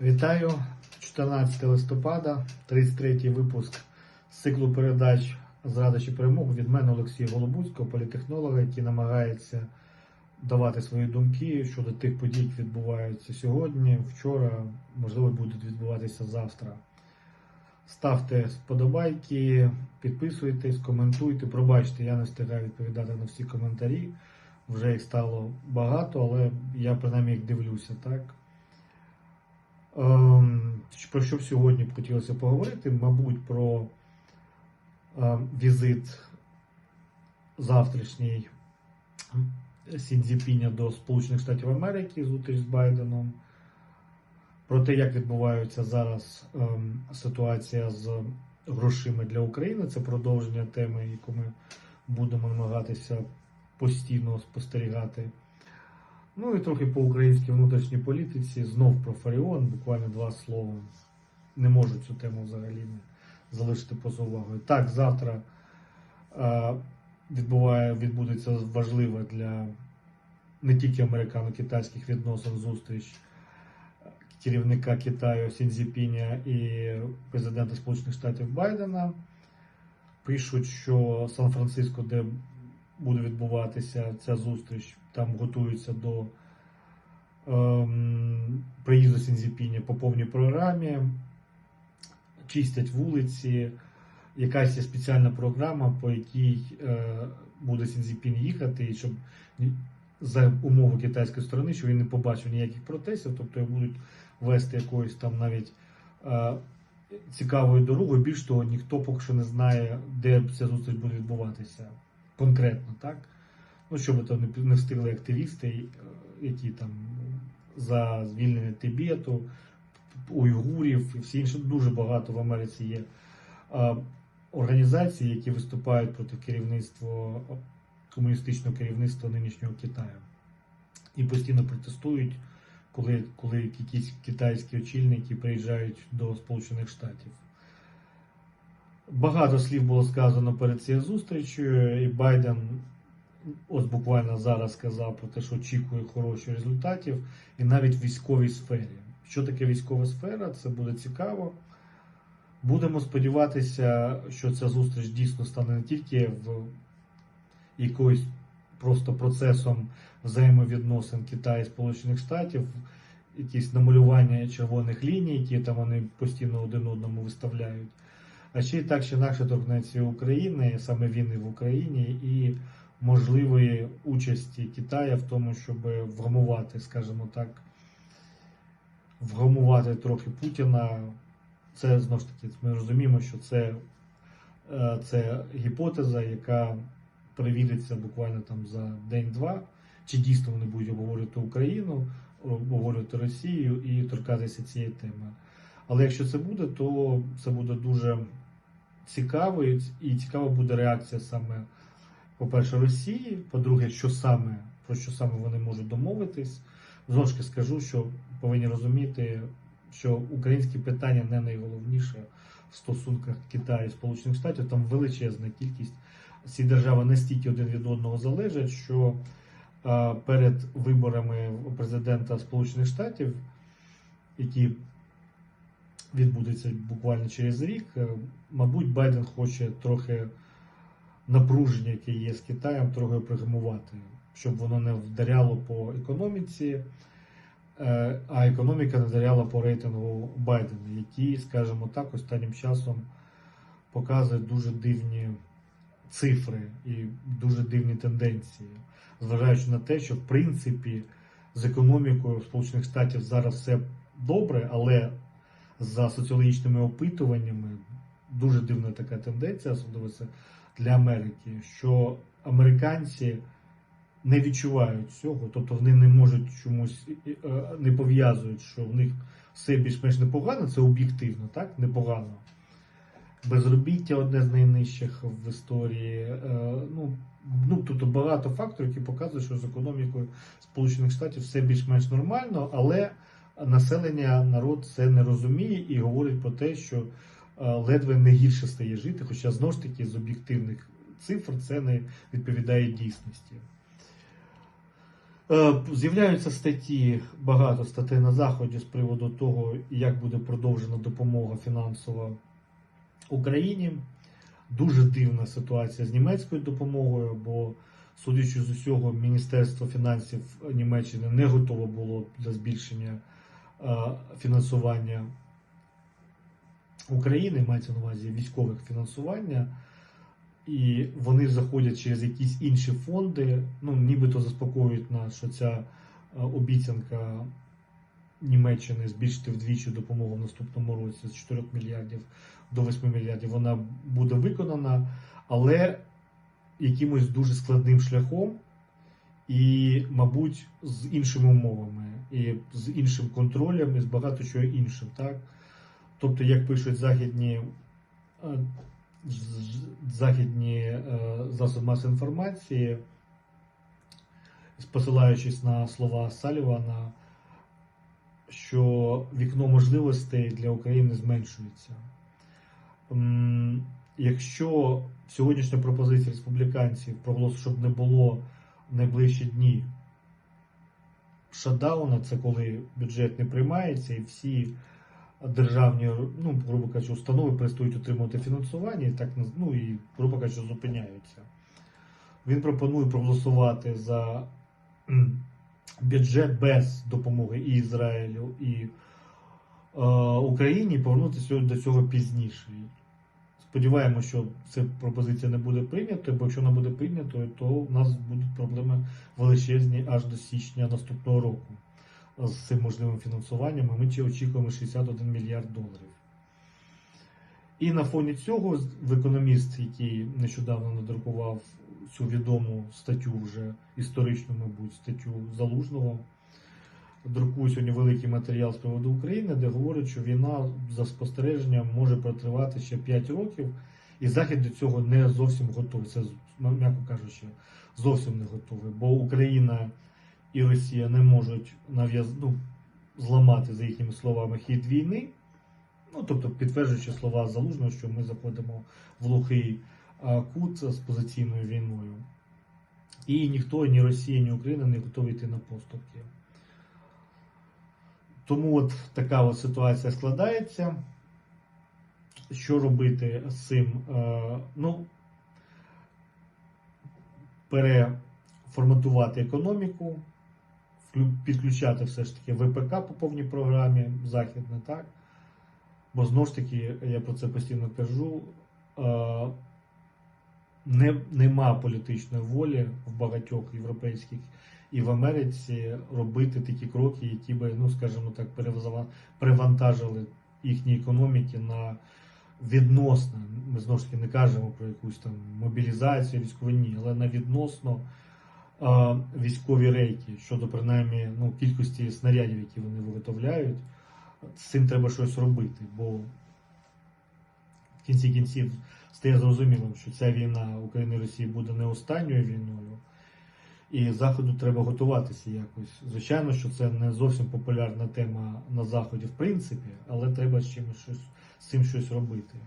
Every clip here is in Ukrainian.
Вітаю 14 листопада, 33 випуск з циклу передач «Зрада чи перемогу» від мене Олексія Голобуцького, політехнолога, який намагається давати свої думки щодо тих подій, які відбуваються сьогодні, вчора, можливо, будуть відбуватися завтра. Ставте сподобайки, підписуйтесь, коментуйте. Пробачте, я не встигаю відповідати на всі коментарі. Вже їх стало багато, але я принаймні їх дивлюся, так? Ем, Про що б сьогодні б хотілося поговорити? Мабуть, про е, візит завтрашній Сінзіпіня до Сполучених Штатів Америки, зустріч з Байденом, про те, як відбувається зараз ем, ситуація з грошима для України. Це продовження теми, яку ми будемо намагатися постійно спостерігати. Ну і трохи по українській внутрішній політиці, знов про Фаріон, буквально два слова. Не можу цю тему взагалі не залишити поза увагою. Так, завтра е, відбуває, відбудеться важлива для не тільки американо-китайських відносин зустріч керівника Китаю Сінзіпіня і президента Сполучених Штатів Байдена. Пишуть, що Сан-Франциско, де буде відбуватися ця зустріч, там готуються до приїзду Сінзіпіня по повній програмі, чистять вулиці. Якась є спеціальна програма, по якій е, буде Сінзіпін їхати, і щоб за умови китайської сторони, щоб він не побачив ніяких протестів, тобто будуть вести якоюсь там навіть е, цікавою дорогою. Більш того, ніхто поки що не знає, де ця зустріч буде відбуватися конкретно, так? Ну, щоб не, не встигли активісти, е, які там за звільнення Тибету, уйгурів і всі інші. Дуже багато в Америці є організацій, які виступають проти керівництва комуністичного керівництва нинішнього Китаю. І постійно протестують, коли, коли якісь китайські очільники приїжджають до Сполучених Штатів. Багато слів було сказано перед цією зустрічю, і Байден ось буквально зараз сказав про те, що очікує хороших результатів, і навіть в військовій сфері. Що таке військова сфера? Це буде цікаво. Будемо сподіватися, що ця зустріч дійсно стане не тільки в якоюсь просто процесом взаємовідносин Китаю і Сполучених Штатів, якісь намалювання червоних ліній, які там вони постійно один одному виставляють. А ще й так чи інакше торкнеться України, саме війни в Україні, і можливої участі Китаю в тому, щоб вгамувати, скажімо так, вгамувати трохи Путіна. Це знову ж таки, ми розуміємо, що це, е, це гіпотеза, яка перевіриться буквально там за день-два, чи дійсно вони будуть обговорювати Україну, обговорювати Росію і торкатися цієї теми. Але якщо це буде, то це буде дуже цікаво, і цікава буде реакція саме, по-перше, Росії, по-друге, що саме, про що саме вони можуть домовитись. Знову скажу, що повинні розуміти, що українське питання не найголовніше в стосунках Китаю і Сполучених Штатів. Там величезна кількість. Ці держави настільки один від одного залежать, що перед виборами президента Сполучених Штатів, які відбудеться буквально через рік, е, мабуть, Байден хоче трохи напруження, яке є з Китаєм, трохи пригамувати, щоб воно не вдаряло по економіці, е, а економіка не вдаряла по рейтингу Байдена, який, скажімо так, останнім часом показує дуже дивні цифри і дуже дивні тенденції, зважаючи на те, що в принципі з економікою Сполучених Штатів зараз все добре, але за соціологічними опитуваннями дуже дивна така тенденція, особливо це для Америки, що американці не відчувають цього, тобто вони не можуть чомусь е, не пов'язують, що в них все більш-менш непогано, це об'єктивно, так? Непогано. Безробіття одне з найнижчих в історії. Е, Ну, ну тобто багато факторів, які показують, що з економікою Сполучених Штатів все більш-менш нормально, але населення, народ це не розуміє і говорить про те, що е, ледве не гірше стає жити, хоча знову ж таки з об'єктивних цифр це не відповідає дійсності. Е, З'являються статті, багато статей на заході з приводу того, як буде продовжена допомога фінансова Україні. Дуже дивна ситуація з німецькою допомогою, бо, судячи з усього, Міністерство фінансів Німеччини не готове було для збільшення е, фінансування України, мається на увазі військових фінансування. І вони заходять через якісь інші фонди, ну нібито заспокоюють нас, що ця е, обіцянка Німеччини збільшити вдвічі допомогу в наступному році з 4 мільярдів до 8 мільярдів, вона буде виконана, але якимось дуже складним шляхом і, мабуть, з іншими умовами, і з іншим контролем, і з багато чого іншим. Так? Тобто, як пишуть західні е, західні е, засоби масової інформації, посилаючись на слова Салівана, що вікно можливостей для України зменшується. Якщо сьогоднішня пропозиція республіканців проголосу, щоб не було в найближчі дні шатдауна, це коли бюджет не приймається і всі державні, ну, грубо кажучи, установи перестають отримувати фінансування і так ну, і, грубо кажучи, зупиняються. Він пропонує проголосувати за бюджет без допомоги і Ізраїлю, і е, Україні, і повернутися до цього пізніше. Сподіваємося, що ця пропозиція не буде прийнятою, бо якщо вона буде прийнятою, то в нас будуть проблеми величезні аж до січня наступного року з цим можливим фінансуванням. і Ми чи очікуємо 61 мільярд доларів. І на фоні цього економіст, який нещодавно надрукував цю відому статтю, вже історичну, мабуть, статтю Залужного, друкує сьогодні великий матеріал з приводу України, де говорить, що війна за спостереженням може протривати ще 5 років, і Захід до цього не зовсім готовий. Це, м'яко кажучи, зовсім не готовий. Бо Україна і Росія не можуть нав'яз... ну, зламати, за їхніми словами, хід війни. Ну, тобто, підтверджуючи слова Залужного, що ми заходимо в глухий кут з позиційною війною. І ніхто, ні Росія, ні Україна не готові йти на поступки. Тому от така от ситуація складається. Що робити з цим? Е, Ну, переформатувати економіку, підключати все ж таки ВПК по повній програмі, західне, так? Бо знову ж таки, я про це постійно кажу, е, не, нема політичної волі в багатьох європейських і в Америці робити такі кроки, які би, ну скажімо так, перевантажили їхні економіки на відносно. Ми знову ж таки не кажемо про якусь там мобілізацію, військові ні, але на відносно військові рейки щодо принаймні ну, кількості снарядів, які вони виготовляють. З цим треба щось робити, бо в кінці кінців стає зрозумілим, що ця війна України і Росії буде не останньою війною, і Заходу треба готуватися якось. Звичайно, що це не зовсім популярна тема на Заході, в принципі, але треба з чимось щось, з цим щось робити.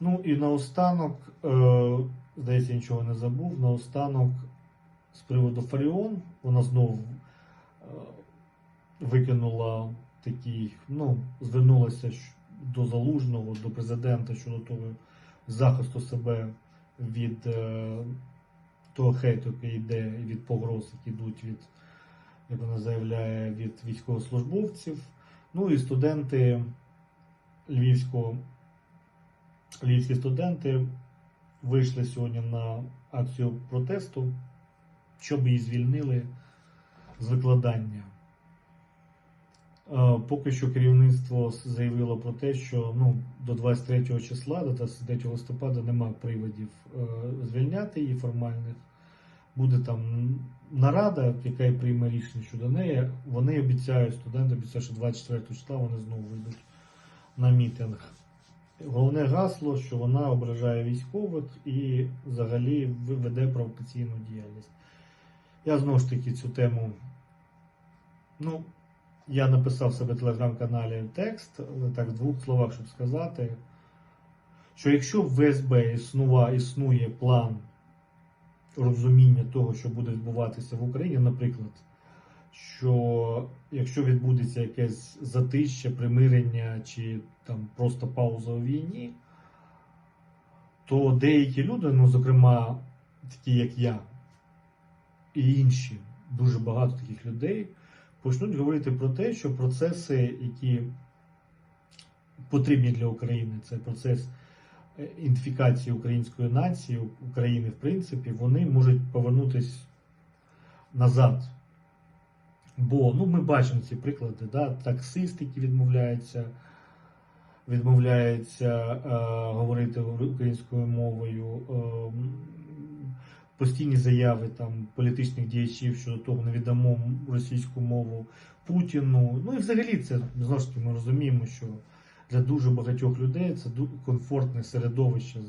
Ну і наостанок, е, здається, нічого не забув. Наостанок, з приводу Фаріон, вона знову е, викинула такий, ну, звернулася до залужного, до президента щодо того захисту себе від е, того хейту, який йде, від погроз, які йдуть від, як вона заявляє, від військовослужбовців. Ну і студенти львівського, львівські студенти вийшли сьогодні на акцію протесту, щоб її звільнили з викладання. Поки що керівництво заявило про те, що ну, до 23 числа, до 23 листопада, немає приводів е, звільняти її формальних. Буде там нарада, яка прийме рішення щодо неї. Вони обіцяють, студенти обіцяють, що 24 числа вони знову вийдуть на мітинг. Головне гасло, що вона ображає військових і взагалі веде провокаційну діяльність. Я знову ж таки цю тему. Ну, я написав себе в телеграм-каналі текст, але так в двох словах, щоб сказати, що якщо в ВСБ існува, існує план розуміння того, що буде відбуватися в Україні, наприклад, що якщо відбудеться якесь затища, примирення чи там просто пауза у війні, то деякі люди, ну, зокрема, такі як я, і інші, дуже багато таких людей, почнуть говорити про те, що процеси, які потрібні для України, це процес е, ідентифікації української нації, України, в принципі, вони можуть повернутися назад. Бо ну, ми бачимо ці приклади, да? таксист, які відмовляються, відмовляються е, говорити українською мовою, е, постійні заяви там, політичних діячів щодо того, не віддамо російську мову Путіну. Ну і взагалі це знову ж таки ми розуміємо, що для дуже багатьох людей це комфортне середовище,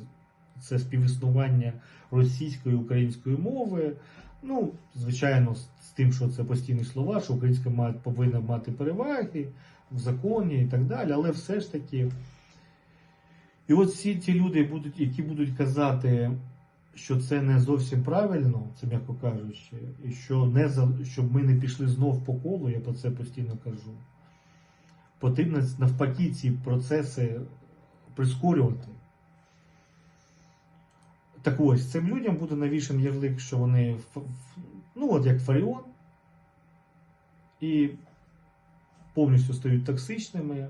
це співіснування російської і української мови. Ну, звичайно, з тим, що це постійні слова, що українська має, повинна мати переваги в законі і так далі, але все ж таки. І от всі ті люди, будуть, які будуть казати, що це не зовсім правильно, це м'яко кажучи, і що не за, щоб ми не пішли знов по колу, я про це постійно кажу. Потрібно навпаки ці процеси прискорювати. Так ось, цим людям буде навішен ярлик, що вони ну от як Фаріон, і повністю стають токсичними,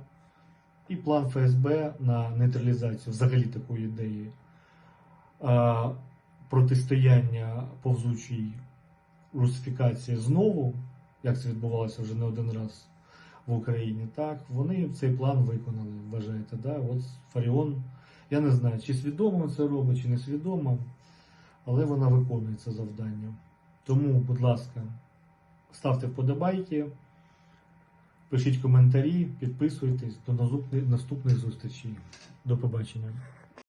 і план ФСБ на нейтралізацію взагалі такої ідеї протистояння повзучій русифікації знову, як це відбувалося вже не один раз в Україні, так, вони цей план виконали, вважаєте, да? От Фаріон, я не знаю, чи свідомо це робить, чи не свідомо, але вона виконує це завдання. Тому, будь ласка, ставте вподобайки, пишіть коментарі, підписуйтесь. До наступних- зустрічей. До побачення.